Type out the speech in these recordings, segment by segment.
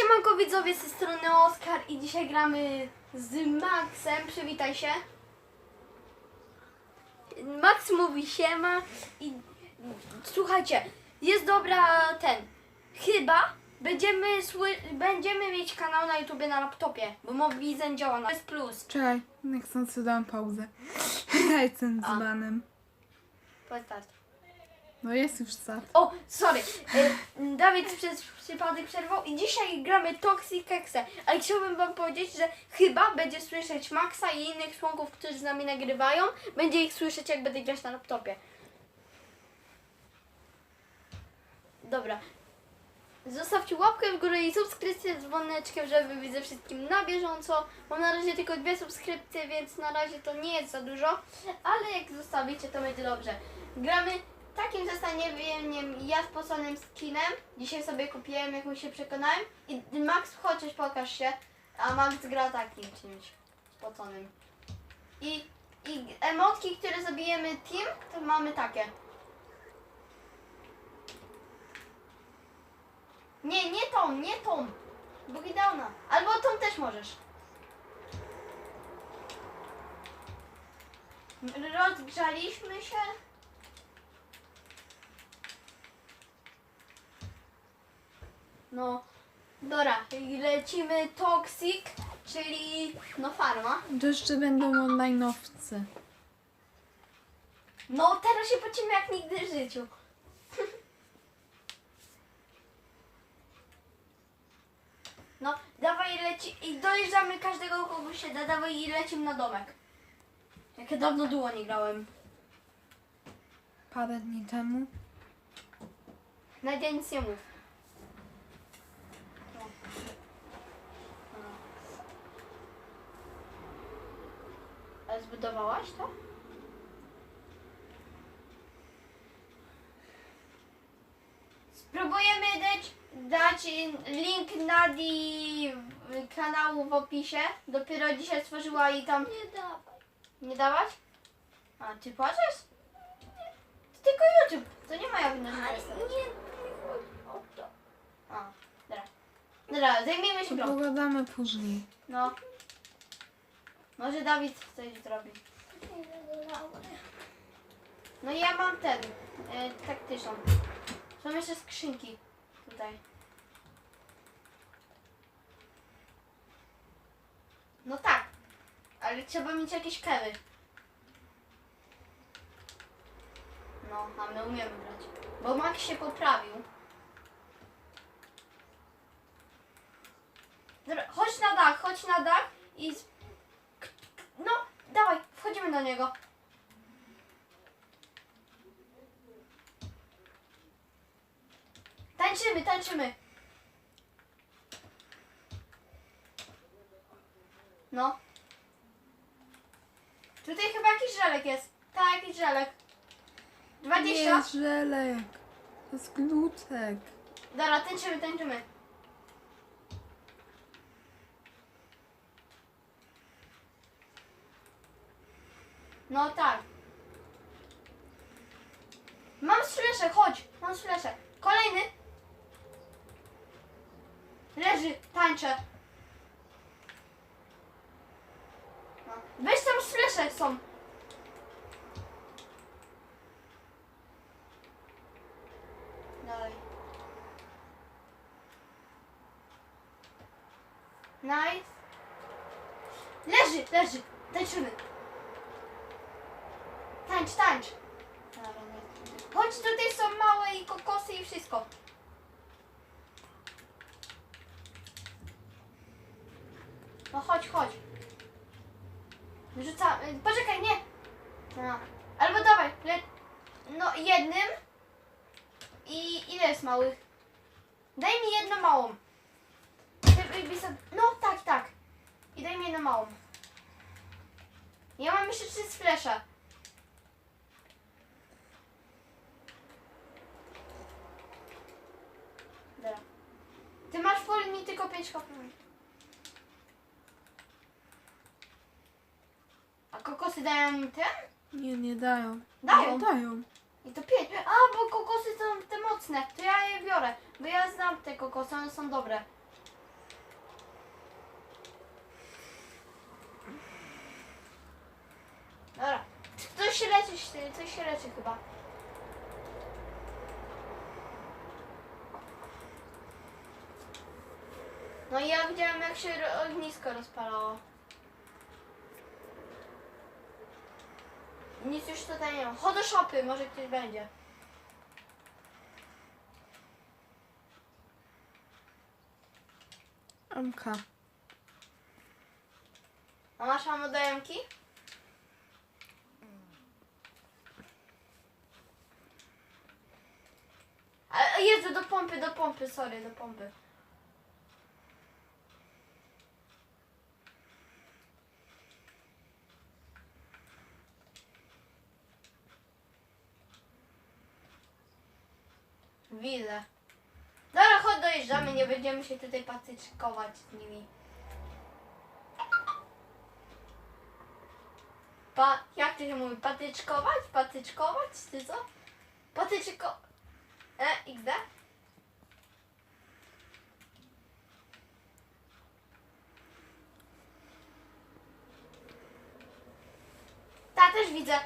siemanko widzowie, z tej strony Oskar i dzisiaj gramy z Maxem, przywitaj się. Max mówi siema i słuchajcie, jest dobra ten, chyba będziemy, sły, będziemy mieć kanał na YouTubie na laptopie, bo Mobizen działa na jest plus. Czekaj, niechcący dałam pauzę. Ja jestem A. z banem. Powiedz start. No jest już start. O, sorry. E, Dawid przez przypadek przerwał i dzisiaj gramy Toxic Hexe. Ale chciałbym wam powiedzieć, że chyba będzie słyszeć Maxa i innych członków, którzy z nami nagrywają. Będzie ich słyszeć, jak będę grać na laptopie. Dobra. Zostawcie łapkę w górę i subskrypcję z dzwoneczkiem, żeby ze wszystkim na bieżąco. Mam na razie tylko dwie subskrypcje, więc na razie to nie jest za dużo. Ale jak zostawicie, to będzie dobrze. Gramy takim zastanowieniem ja spoconym skinem. Dzisiaj sobie kupiłem, jak już się przekonałem. I Max, chociaż pokaż się. A Max gra takim czymś spoconym. I, I emotki, które zabijemy team, to mamy takie. Nie, nie tą, nie tą. Boogie Downa. Albo tą też możesz. Rozgrzaliśmy się. No, dobra, i lecimy Toxic, czyli no farma. To jeszcze będą online'owcy. No, teraz się pocimy jak nigdy w życiu. No, dawaj leci i dojeżdżamy każdego kogo się da, dawaj i lecimy na domek. Jak ja dawno duo nie grałem. Parę dni temu. Nadia nic nie mów. No. No. Ale zbudowałaś to? Spróbujemy dać, dać link Nadi kanału w opisie. Dopiero dzisiaj stworzyła i tam... Nie dawaj. Nie dawać? A, ty płaczesz? To tylko YouTube. To nie ma jak na nie, A, dobra. Dobra, zajmijmy się To grą. pogadamy później. No. Może Dawid coś zrobi. No i ja mam ten, e, taktyczną. Są jeszcze skrzynki tutaj. No tak, ale trzeba mieć jakieś kewy. No, a my umiemy grać. Bo Max się poprawił. Dobra, chodź na dach, chodź na dach i... No, dawaj, wchodzimy do niego. Tańczymy, tańczymy. No. Tutaj chyba jakiś żelek jest. Tak, jakiś żelek. 20. Nie jest żelek. To jest glutek. Dobra, tańczymy, tańczymy. No tak. Mam słyszę, chodź. Mam słyszę. Kolejny. Leży, tańczę. No. Weź tam słyszę są. Dalej. Nice. Leży, leży. Tańczymy. Tańcz, tańcz. Chodź, tutaj są małe i kokosy i wszystko. No chodź, chodź. Rzucam. y, Poczekaj, nie. No. Albo dawaj. No jednym. I ile jest małych? Daj mi jedną małą. No tak, tak. I daj mi jedną małą. Ja mam jeszcze trzy splesze. Dobra. tylko 5 HP. Mm. A kokosy dają mi ten? Nie, nie dają. Dają? Nie, dają. I to pięć. A, bo kokosy są te mocne. To ja je biorę. Bo ja znam te kokosy, one są dobre. Dobra. Coś się leczy, coś się leczy chyba. No i ja widziałem jak się ognisko rozpalało. Nic już tutaj nie ma. Chodź do szopy, może ktoś będzie. MK. A masz mam dojemki? A Jezu, do pompy, do pompy, sorry, do pompy. Widzę. Dobra, chodź dojeżdżamy, nie będziemy się tutaj patyczkować z nimi. Pa, jak to się mówi? Patyczkować? Patyczkować? Czy co? Patyczko... E, XD? Ta też widzę.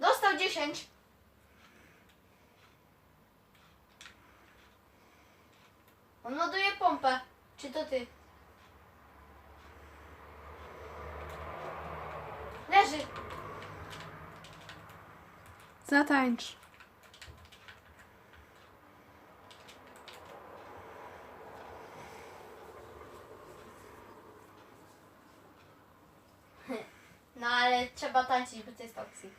Dostał 10. On ładuje pompę. Czy to ty? Leży. Zatańcz. No ale trzeba tańczyć, bo to jest toksik.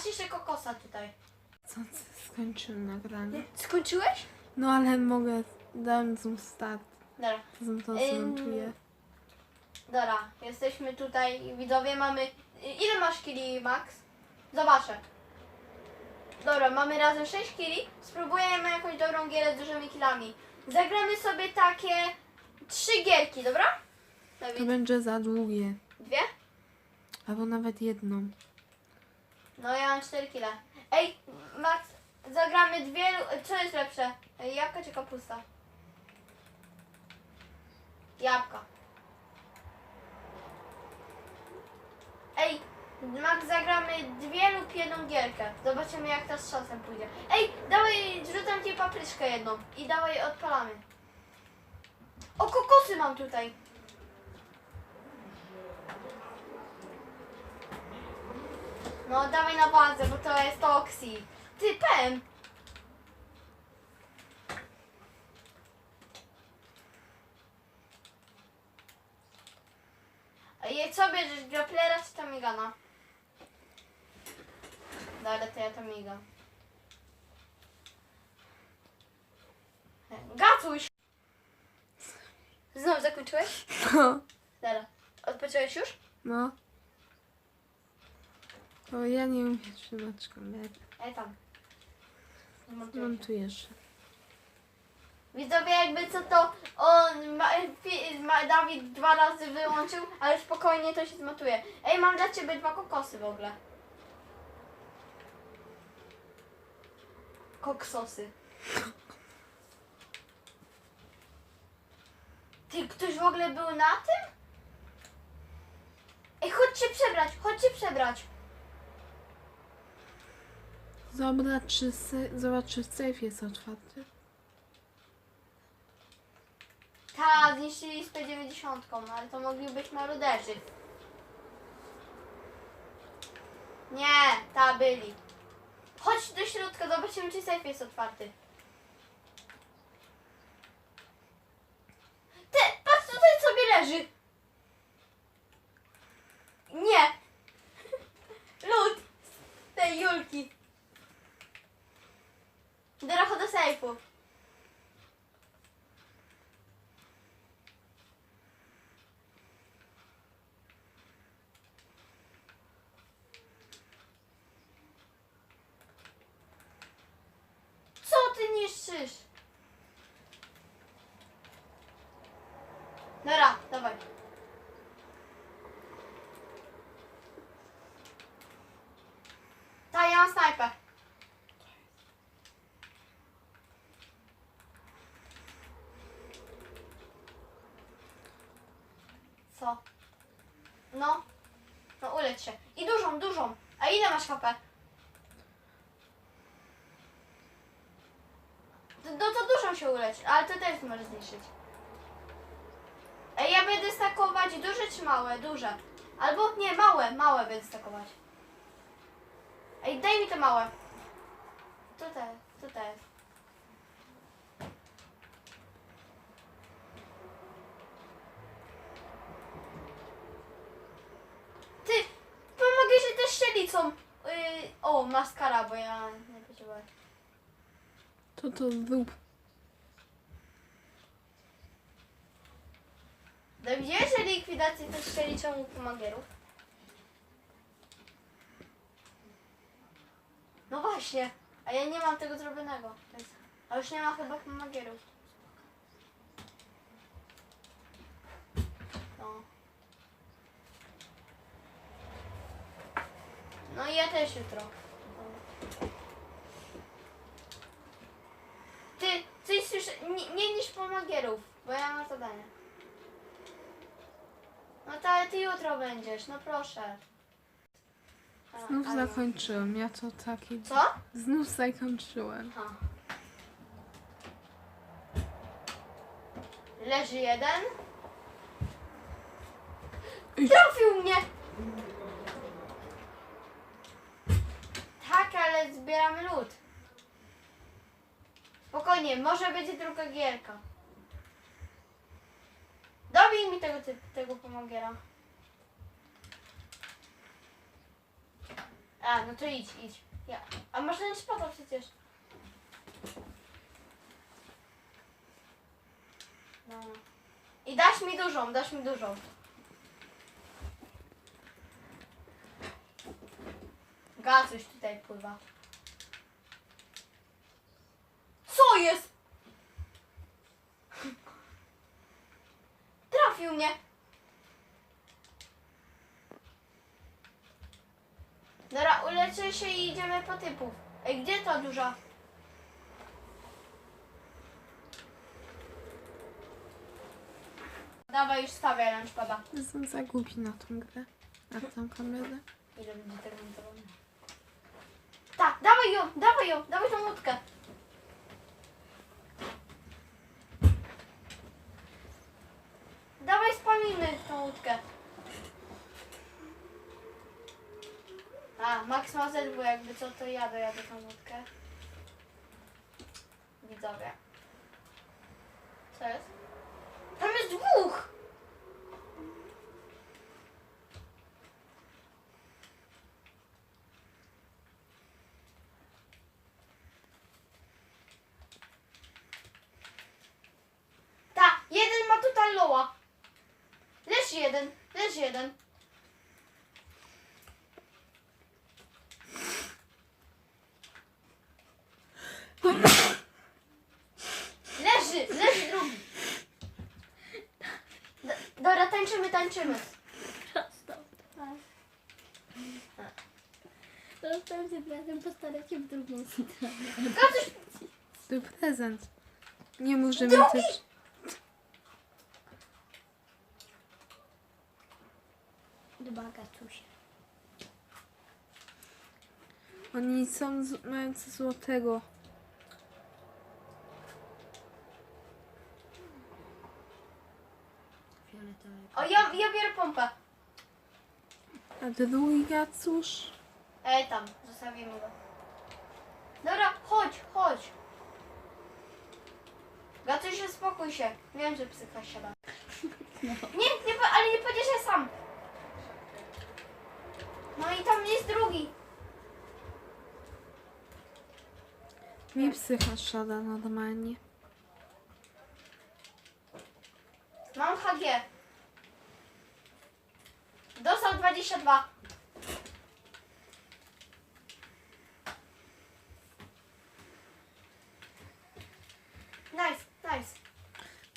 Masz jeszcze kokosa tutaj. Co, skończyłem nagranie? Skończyłeś? No ale mogę, dałem zoom start. Dobra. Zoom to Ym. zmontuję. Dobra, jesteśmy tutaj, widzowie, mamy... Ile masz kili, Max? Zobaczę. Dobra, mamy razem 6 kili. Spróbujemy jakąś dobrą gierę z dużymi kilami. Zagramy sobie takie trzy gierki, dobra? To Dawid, będzie za długie. dwie? Albo nawet jedną. No ja mam 4 kile. Ej, Max, zagramy dwie... Co jest lepsze? Jabłka czy kapusta? Jabłka. Ej, Max, zagramy dwie lub jedną gierkę. Zobaczymy jak ta z czasem pójdzie. Ej, dawaj, rzucam ci papryczkę jedną i dawaj odpalamy. O, kokosy mam tutaj. No dawaj na bazę, bo to jest toksi. Ty, Pem! Je co bierzesz, grapplera czy Tamigana? Dobra, to ja Tamiga. Gacuś! Znowu zakończyłeś? No. Dobra. Odpocząłeś już? No. To ja nie umiem trzymać kamery. Ej tam. Montujesz. Widzowie, jakby co to on, ma, fi, ma, Dawid dwa razy wyłączył, ale spokojnie to się zmontuje. Ej, mam dla ciebie dwa kokosy w ogóle. Koksosy. Ty, ktoś w ogóle był na tym? Ej, chodźcie przebrać, chodźcie przebrać. Zobacz, czy, se, zobacz, czy safe jest otwarty. Ta, zniszczyli z P90, no ale to mogli być maruderzy. Nie, ta byli. Chodź do środka, zobaczymy czy safe jest otwarty. krzyż. Dobra, dawaj. Ta, ja mam snajpę. Co? No. No uleć się. I dużą, dużą. A ile masz HP? Ale to też możesz zniszczyć. Ej, ja będę stakować duże czy małe? Duże. Albo nie, małe, małe będę stakować. Ej, daj mi te małe. Tutaj, tutaj. Ty, pomogę się też strzelicą. Yy, o, maskara, bo ja nie potrzebuję. To to zrób. Dowiedziałeś o likwidacji też strzelicą u pomagierów? No właśnie, a ja nie mam tego zrobionego. A już nie ma chyba pomagierów. No. No i ja też jutro. Ty, coś słyszę, nie, nie niż pomagierów, bo ja mam zadanie. No to ale ty jutro będziesz, no proszę. A, Znów ale- zakończyłem. Ja to taki... Co? Znów zakończyłem. Aha. Leży jeden. Ej. Trafił mnie! Tak, ale zbieramy lód. Spokojnie, może będzie druga gierka. Dobij mi tego, ty- tego pomagiera. A, no to idź, idź. Ja. A masz ten spada przecież. No. I dasz mi dużą, dasz mi dużą. Gazuś tutaj pływa. Co jest? Trafił mnie. Dobra, i idziemy po typów. Ej, gdzie to duża? Dawaj, już stawiaj lunchpada. Jestem za głupi na tą grę. Na tą kamerę. Ile będzie tego montowane? Tak, dawaj ją, dawaj ją, dawaj tą łódkę. Dawaj spalimy tą łódkę. A, Max ma zerwu, jakby co, to ja dojadę tą łódkę. Widzowie. Co jest? Tam jest dwóch! Ta, jeden ma tutaj loła. Leż jeden, leż jeden. Leży, leży drugi. D- Dobra, tańczymy, tańczymy. Następnym razem postarać się w drugą stronę. Gacuś, To prezent. Nie możemy Drugi! też... Dwa gacusie. Oni są z... mają coś złotego. Fioletowe. o ja, ja biorę pompę. A drugi gacusz? Ej, tam, zostawimy go. Dobra, chodź, chodź. Gacuś, uspokój się. Wiem, że psycha siada. Nie, nie, po- ale nie powiedziesz, że sam. No i tam jest drugi. Mi psycha szada normalnie. Mam HG. 22. Nice, nice.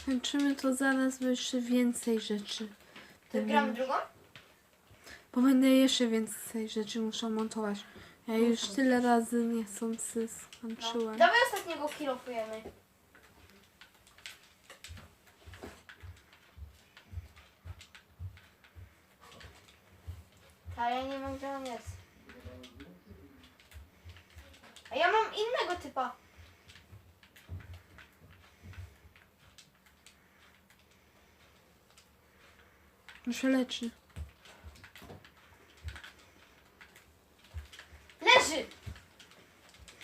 Kończymy to zaraz, bo jeszcze więcej rzeczy. To gramy drugą? Bo będę jeszcze więcej rzeczy muszę montować. Ja już tyle razy niechcący No. skończyłem. Dawaj ostatniego kilofujemy. Ale ja nie wiem gdzie on jest. A ja mam innego typa. On się leczy. Leży!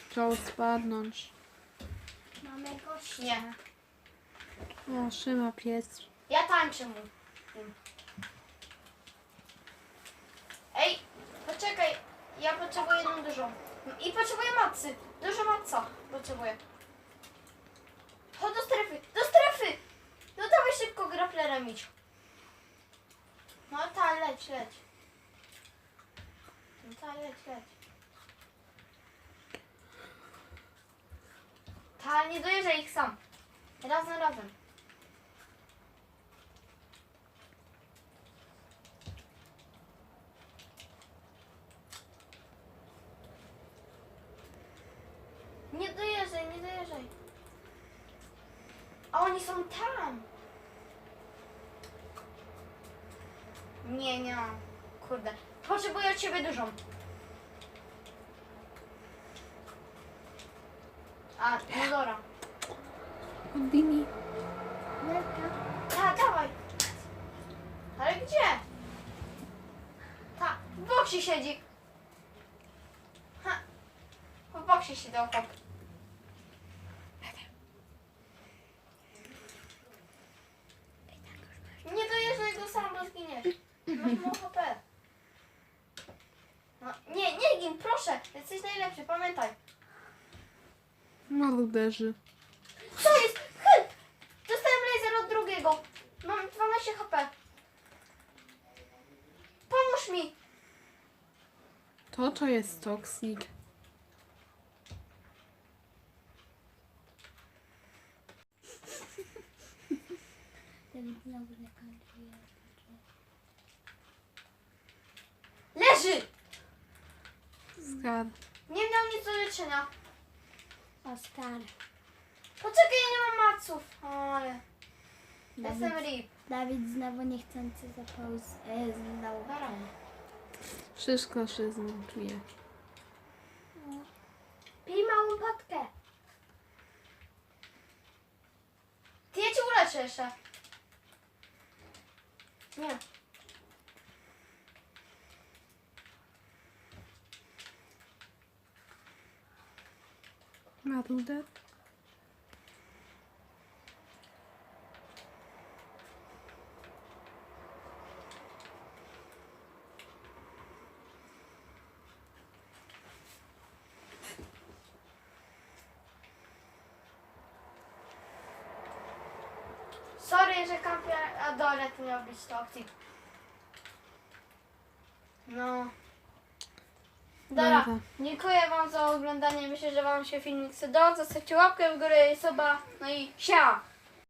Chciał spadnąć. Mamy gościa. Nie. O, Szyma pies. Ja tańczę mu. Ej, poczekaj. Ja potrzebuję jedną dużą. I potrzebuję matcy. Dużo matca potrzebuję. Chodź do strefy. Do strefy! No dawaj szybko graplerem idź. No ta, leć, leć. No ta, leć, leć. Ta, nie dojeżdżaj ich sam. Razem, razem. Nie dojeżdżaj, nie dojeżdżaj. A oni są tam. Nie, nie mam. Kurde. Potrzebuję od ciebie dużą. A, no dobra. Dini. Wielka. Ta, dawaj. Ale gdzie? Ta, w boksie siedzi. Ha. W boksie siedział chłop. Nie dojeżdżaj go sam, bo zginiesz. HP. No, nie, nie gin, proszę. Jesteś najlepszy, pamiętaj. Maruderzy. Co jest? Help! Dostałem laser od drugiego. Mam 12 HP. Pomóż mi. To to jest toksik. Dawid znowu lekaruje. Leży! Zgadł. Nie miał nic do leczenia. Oskar. Poczekaj, ja nie mam maców. O, ale jestem rip. Dawid znowu niechcący zapauz... E, zdał. Wszystko się zmontuje. Pij małą potkę. Ty ja cię uleczę jeszcze. Nie. Maruder. Sorry, że kampię, a dole to miał być toksik. No. Dobra, Dobra. dziękuję wam za oglądanie. Myślę, że wam się filmik spodobał. Zostawcie łapkę w górę i suba. No i sia!